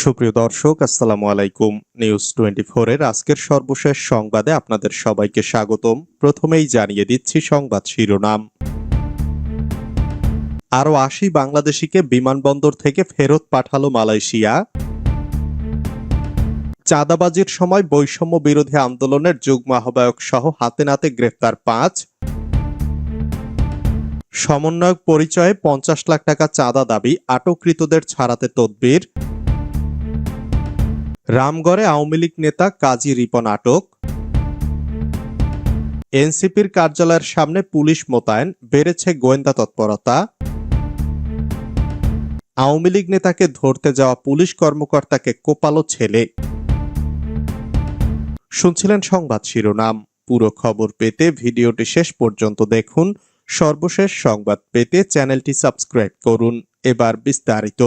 সুপ্রিয় দর্শক, আসসালামু আলাইকুম। নিউজ টোয়েন্টি এর আজকের সর্বশেষ সংবাদে আপনাদের সবাইকে স্বাগতম। প্রথমেই জানিয়ে দিচ্ছি সংবাদ শিরোনাম। আরও আশি বাংলাদেশিকে বিমানবন্দর থেকে ফেরত পাঠালো মালয়েশিয়া। চাঁদাবাজির সময় বৈষম্য বিরোধী আন্দোলনের যুগ্ম আহ্বায়ক সহ হাতে নাতে গ্রেফতার পাঁচ। সমন্বয়ক পরিচয়ে পঞ্চাশ লাখ টাকা চাঁদা দাবি আটককৃতদের ছাড়াতে তদবির। রামগড়ে আওয়ামী লীগ নেতা কাজী রিপন আটক। এনসিপির কার্যালয়ের সামনে পুলিশ মোতায়েন, বেড়েছে গোয়েন্দা তৎপরতা। আওয়ামী লীগ নেতাকে ধরতে যাওয়া পুলিশ কর্মকর্তাকে কোপালো ছেলে। শুনছিলেন সংবাদ শিরোনাম। পুরো খবর পেতে ভিডিওটি শেষ পর্যন্ত দেখুন। সর্বশেষ সংবাদ পেতে চ্যানেলটি সাবস্ক্রাইব করুন। এবার বিস্তারিত।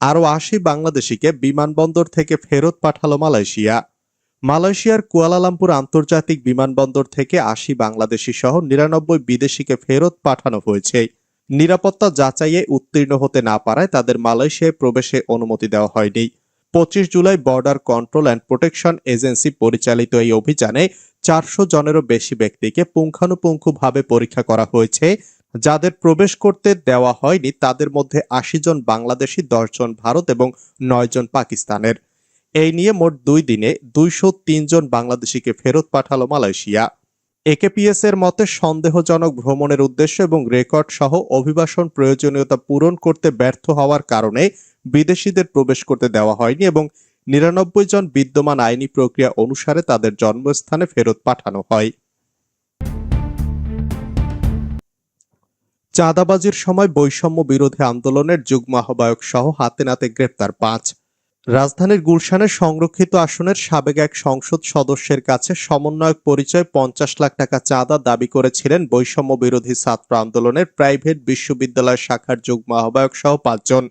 আরও আশি বাংলাদেশিকে বিমানবন্দর থেকে ফেরত পাঠালো মালয়েশিয়া। মালয়েশিয়ার কুয়ালালামপুর আন্তর্জাতিক বিমানবন্দর থেকে আশি বাংলাদেশি সহ নিরানব্বই বিদেশিকে ফেরত পাঠানো হয়েছে। নিরাপত্তা যাচাইয়ে উত্তীর্ণ হতে না পারায় তাদের মালয়েশিয়ায় প্রবেশে অনুমতি দেওয়া হয়নি। পঁচিশ July border control and protection agency পরিচালিত এই অভিযানে চারশো জনেরও বেশি ব্যক্তিকে পুঙ্খানুপুঙ্খভাবে পরীক্ষা করা হয়েছে। যাদের প্রবেশ করতে দেওয়া হয়নি, তাদের মধ্যে আশি জন বাংলাদেশি, দশ জন ভারত এবং নয় জন পাকিস্তানের। এই নিয়ে মোট দুই দিনে দুইশো জন বাংলাদেশিকে ফেরত পাঠালো মালয়েশিয়া। একেপিএস এর মতে, সন্দেহজনক ভ্রমণের উদ্দেশ্য এবং রেকর্ড সহ অভিবাসন প্রয়োজনীয়তা পূরণ করতে ব্যর্থ হওয়ার কারণে বিদেশিদের প্রবেশ করতে দেওয়া হয়নি এবং নিরানব্বই জন বিদ্যমান আইনি প্রক্রিয়া অনুসারে তাদের জন্মস্থানে ফেরত পাঠানো হয়। চাঁদাবাজির সময় বৈষম্য বিরোধী আন্দোলনের যুগ্ম আহ্বায়ক সহ হাতে নাতে গ্রেপ্তার পাঁচ। রাজধানীর গুলশানের সংরক্ষিত আসনের সাবেক এক সংসদ সদস্যের কাছে সমন্বয়ক পরিচয় পঞ্চাশ লাখ টাকা চাঁদা দাবি করেছিলেন বৈষম্য বিরোধী ছাত্র আন্দোলনের প্রাইভেট বিশ্ববিদ্যালয় শাখার যুগ্ম আহ্বায়ক সহ পাঁচজন।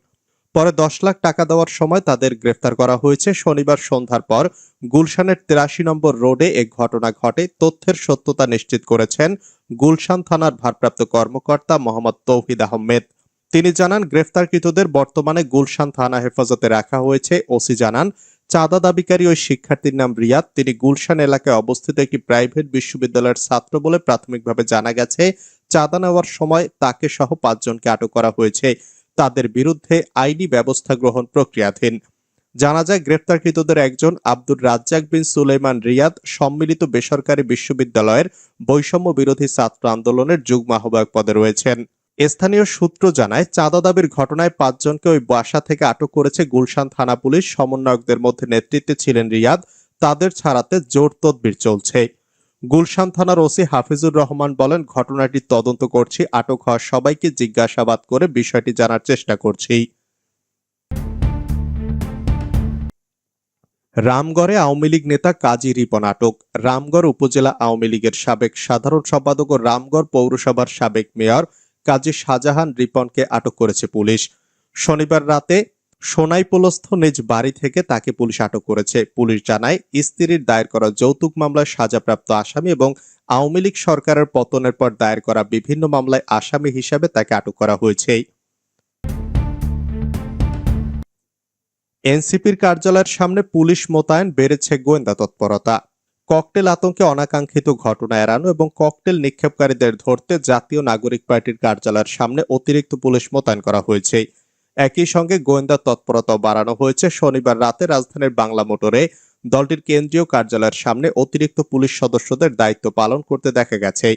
পরে দশ লাখ টাকা দেওয়ার সময় তাদের গ্রেফতার করা হয়েছে। শনিবার সন্ধ্যার পর গুলশানের তেরাশি নম্বর রোডে এ ঘটনা ঘটে। তথ্যের সত্যতা নিশ্চিত করেছেন গুলশান থানার ভারপ্রাপ্ত কর্মকর্তা মোহাম্মদ তৌহিদ আহমেদ। তিনি জানান, গ্রেফতারকৃতদের বর্তমানে গুলশান থানা হেফাজতে রাখা হয়েছে। ওসি জানান, চাঁদা দাবিকারী ওই শিক্ষার্থীর নাম রিয়াদ। তিনি গুলশান এলাকায় অবস্থিত একটি প্রাইভেট বিশ্ববিদ্যালয়ের ছাত্র বলে প্রাথমিকভাবে জানা গেছে। চাঁদা নেওয়ার সময় তাকে সহ পাঁচজনকে আটক করা হয়েছে। তাদের বিরুদ্ধে আইনি ব্যবস্থা গ্রহণ প্রক্রিয়াধীন। জানা যায়, গ্রেপ্তারকৃতদের একজন আব্দুর রাজ্জাক বিন সুলেমান রিয়াদ সম্মিলিত বেসরকারি বিশ্ববিদ্যালয়ের বৈষম্য বিরোধী ছাত্র আন্দোলনের যুগ্ম আহ্বায়ক পদে রয়েছেন। স্থানীয় সূত্র জানায়, চাঁদা দাবির ঘটনায় পাঁচজনকে ওই বাসা থেকে আটক করেছে গুলশান থানা পুলিশ। সমন্বয়কদের মধ্যে নেতৃত্বে ছিলেন রিয়াদ। তাদের ছাড়াতে জোর তদবির চলছে। গুলশান থানার ওসি হাফিজুর রহমান বলেন, ঘটনাটি তদন্ত করছি, আটক হওয়া সবাইকে জিজ্ঞাসাবাদ করে বিষয়টি জানার চেষ্টা করছি। রামগড়ে আওয়ামী লীগ নেতা কাজী রিপন আটক। রামগড় উপজেলা আওয়ামী লীগের সাবেক সাধারণ সম্পাদক ও রামগড় পৌরসভার সাবেক মেয়র কাজী শাহজাহান রিপনকে আটক করেছে পুলিশ। শনিবার রাতে সোনাইপোলস্থ নিজ বাড়ি থেকে তাকে পুলিশ আটক করেছে। পুলিশ জানায়, স্ত্রীর দায়ের করা যৌতুক মামলায় সাজাপ্রাপ্ত আসামি এবং আওয়ামী লীগ সরকারের পতনের পর দায়ের করা বিভিন্ন মামলায় আসামি হিসাবে তাকে আটক করা হয়েছে। এনসিপির কার্যালয়ের সামনে পুলিশ মোতায়েন বেড়েছে গোয়েন্দা তৎপরতা। ককটেল আতঙ্কে অনাকাঙ্ক্ষিত ঘটনা এড়ানো এবং ককটেল নিক্ষেপকারীদের ধরতে জাতীয় নাগরিক পার্টির কার্যালয়ের সামনে অতিরিক্ত পুলিশ মোতায়েন করা হয়েছে। একই সঙ্গে গোয়েন্দা তৎপরতা বাড়ানো হয়েছে। শনিবার রাতে রাজধানীর বাংলা মোটরে দলটির কেন্দ্রীয় কার্যালয়ের সামনে অতিরিক্ত পুলিশ সদস্যদের দায়িত্ব পালন করতে দেখা গেছে।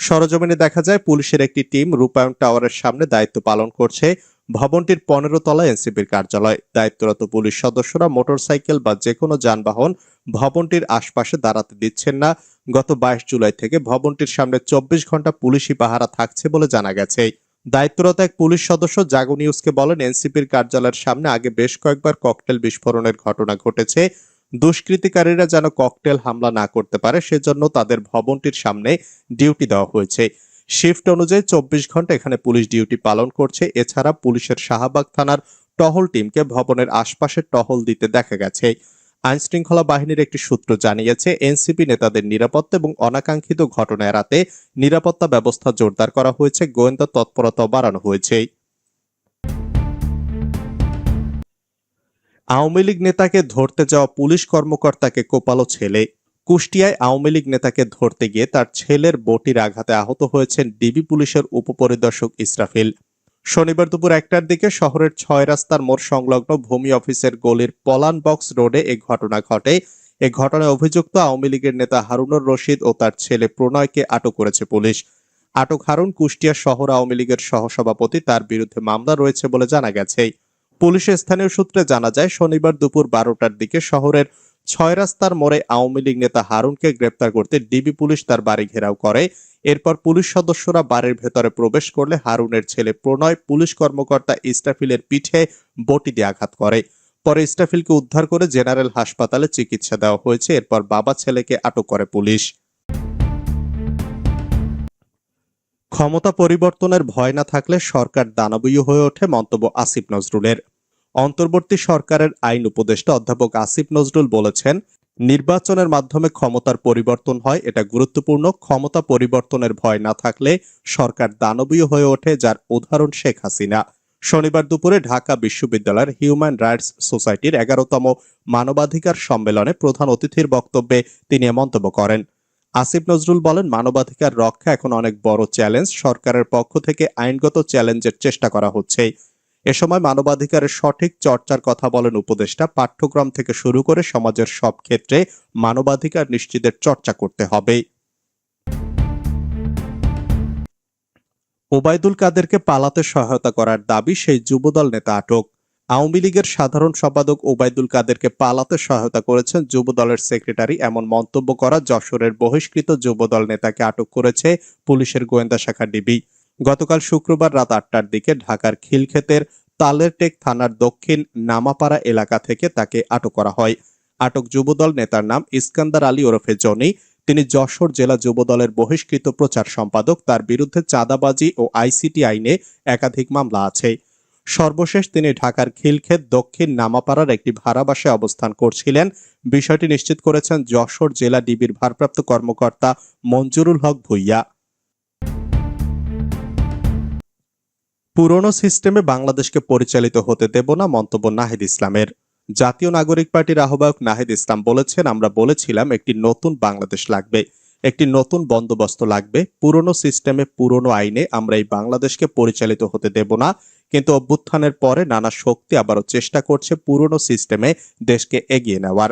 সরজমিনে দেখা যায়, পুলিশের একটি টিম রূপায়ণ টাওয়ারের সামনে দায়িত্ব পালন করছে। ভবনটির পনেরো তলায় এনসিপির কার্যালয়। দায়িত্বরত পুলিশ সদস্যরা মোটরসাইকেল বা যে কোনো যানবাহন ভবনটির আশপাশে দাঁড়াতে দিচ্ছেন না। গত বাইশ জুলাই থেকে ভবনটির সামনে চব্বিশ ঘণ্টা পুলিশি পাহারা থাকছে বলে জানা গেছে। দায়িত্বরত এক পুলিশ সদস্য জাগো নিউজকে বলেন, এনসিপির কার্যালয়ের সামনে আগে বেশ কয়েকবার ককটেল বিস্ফোরণের ঘটনা ঘটেছে। দুষ্কৃতিকারীরা যেন ককটেল হামলা না করতে পারে, সেজন্য তাদের ভবনটির সামনে ডিউটি দেওয়া হয়েছে। শিফট অনুযায়ী চব্বিশ ঘণ্টা এখানে পুলিশ ডিউটি পালন করছে। এছাড়া পুলিশের শাহবাগ থানার টহল টিমকে ভবনের আশপাশে টহল দিতে দেখা গেছে। আইন শৃঙ্খলা বাহিনীর একটি সূত্র জানিয়েছে, এনসিপি নেতাদের নিরাপত্তা এবং অনাকাঙ্ক্ষিত ঘটনা এড়াতে নিরাপত্তা ব্যবস্থা জোরদার করা হয়েছে, গোয়েন্দা তৎপরতা বাড়ানো হয়েছে। আওয়ামী লীগ নেতাকে ধরতে যাওয়া পুলিশ কর্মকর্তাকে কোপালো ছেলে। কুষ্টিয়ায় আওয়ামী লীগ নেতাকে ধরতে গিয়ে তার ছেলের বটির আঘাতে আহত হয়েছেন ডিবি পুলিশের উপপরিদর্শক ইসরাফিল। শনিবার দুপুর একটার দিকে শহরের ছয় রাস্তার মোড় সংলগ্ন ভূমি অফিসের গলির পলান বক্স রোডে এই ঘটনা ঘটে। এ ঘটনায় অভিযুক্ত আওয়ামী লীগের নেতা হারুনুর রশিদ ও তার ছেলে প্রণয়কে আটক করেছে পুলিশ। আটক হারুন কুষ্টিয়া শহর আওয়ামী লীগের সহসভাপতি, তার বিরুদ্ধে মামলা রয়েছে বলে জানা গেছে। পুলিশের স্থানীয় সূত্রে জানা যায়, শনিবার দুপুর বারোটার দিকে শহরের ছয় রাস্তার মোড়ে আওয়ামী লীগ নেতা হারুনকে গ্রেপ্তার করতে ডিবি পুলিশ তার বাড়ি ঘেরাও করে। এরপর পুলিশ সদস্যরা বাড়ির ভেতরে প্রবেশ করলে হারুনের ছেলে প্রণয় পুলিশ কর্মকর্তা ইস্টাফিলের পিঠে বটি দিয়ে আঘাত করে। পরে ইস্টাফিলকে উদ্ধার করে জেনারেল হাসপাতালে চিকিৎসা দেওয়া হয়েছে। এরপর বাবা ছেলেকে আটক করে পুলিশ। ক্ষমতা পরিবর্তনের ভয় না থাকলে সরকার দানবীয় হয়ে ওঠে মন্তব্য আসিফ নজরুলের। অন্তর্বর্তী সরকারের আইন উপদেষ্টা অধ্যাপক আসিফ নজরুল বলেছেন, নির্বাচনের মাধ্যমে ক্ষমতার পরিবর্তন হয়, এটা গুরুত্বপূর্ণ। ক্ষমতা পরিবর্তনের ভয় না থাকলে সরকার দানবীয় হয়ে ওঠে, যার উদাহরণ শেখ হাসিনা। শনিবার দুপুরে ঢাকা বিশ্ববিদ্যালয়ের হিউম্যান রাইটস সোসাইটির এগারোতম মানবাধিকার সম্মেলনে প্রধান অতিথির বক্তব্যে তিনি মন্তব্য করেন। আসিফ নজরুল বলেন, মানবাধিকার রক্ষা এখন অনেক বড় চ্যালেঞ্জ। সরকারের পক্ষ থেকে আইনগত চ্যালেঞ্জের চেষ্টা করা হচ্ছে। এ সময় মানবাধিকারের সঠিক চর্চার কথা বলেন উপদেষ্টা। পাঠ্যক্রম থেকে শুরু করে সমাজের সব ক্ষেত্রে মানবাধিকার নিশ্চিতের চর্চা করতে হবে। ওবায়দুল কাদেরকে পালাতে সহায়তা করার দাবি সেই যুবদল নেতা আটক। আওয়ামী লীগের সাধারণ সম্পাদক ওবায়দুল কাদেরকে পালাতে সহায়তা করেছেন যুবদলের সেক্রেটারি এমন মন্তব্য করা যশোরের বহিষ্কৃত যুবদল নেতাকে আটক করেছে পুলিশের গোয়েন্দা শাখা ডিবি। গতকাল শুক্রবার রাত আটটার দিকে ঢাকার খিলক্ষেতের তালেরটেক থানার দক্ষিণ নামাপাড়া এলাকা থেকে তাকে আটক করা হয়। আটক যুবদল নেতার নাম ইস্কান্দার আলী ওরফে জনি। তিনি যশোর জেলা যুবদলের বহিষ্কৃত প্রচার সম্পাদক। তার বিরুদ্ধে চাঁদাবাজি ও আইসিটি আইনে একাধিক মামলা আছে। সর্বশেষ তিনি ঢাকার খিলক্ষেত দক্ষিণ নামাপাড়ার একটি ভাড়া বাসায় অবস্থান করছিলেন। বিষয়টি নিশ্চিত করেছেন যশোর জেলা ডিবির ভারপ্রাপ্ত কর্মকর্তা মঞ্জুরুল হক ভুইয়া। পুরনো সিস্টেমে বাংলাদেশকে পরিচালিত হতে দেব না মন্তব্য নাহিদ ইসলামের। জাতীয় নাগরিক পার্টির আহ্বায়ক নাহিদ ইসলাম বলেছেন, আমরা বলেছিলাম একটি নতুন বাংলাদেশ লাগবে, একটি নতুন বন্দোবস্ত লাগবে। পুরনো সিস্টেমে পুরনো আইনে আমরা এই বাংলাদেশকে পরিচালিত হতে দেব না। কিন্তু অভ্যুত্থানের পরে নানা শক্তি আবারও চেষ্টা করছে পুরনো সিস্টেমে দেশকে এগিয়ে নেওয়ার।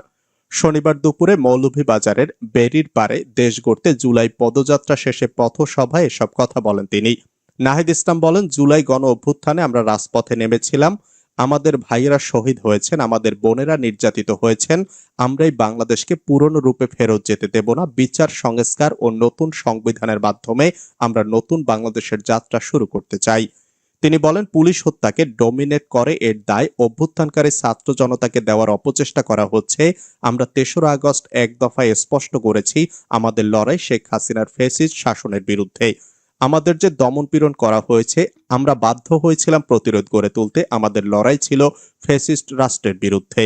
শনিবার দুপুরে মৌলভীবাজারের বেরির পারে দেশ গড়তে জুলাই পদযাত্রা শেষে পথসভায় এসব কথা বলেন তিনি। নাহিদ ইসলাম বলেন, জুলাই গণ অভ্যুত্থানে আমরা রাজপথে নেমেছিলাম। আমাদের ভাইয়েরা শহীদ হয়েছেন, আমাদের বোনেরা নির্যাতিত হয়েছেন। আমরাই বাংলাদেশকে পুরনো রূপে ফেরত যেতে দেব না। বিচার, সংস্কার ও নতুন সংবিধানের মাধ্যমে আমরা নতুন বাংলাদেশের যাত্রা শুরু করতে চাই। তিনি বলেন, পুলিশ হত্যাকে ডোমিনেট করে এর দায় অভ্যুত্থানকারী ছাত্র জনতাকে দেওয়ার অপচেষ্টা করা হচ্ছে। আমরা তেসরা আগস্ট এক দফায় স্পষ্ট করেছি, আমাদের লড়াই শেখ হাসিনার ফেসিস্ট শাসনের বিরুদ্ধে। আমাদের যে দমন পীড়ন করা হয়েছে, আমরা বাধ্য হয়েছিলাম প্রতিরোধ গড়ে তুলতে। আমাদের লড়াই ছিল ফেসিস্ট রাষ্ট্রের বিরুদ্ধে।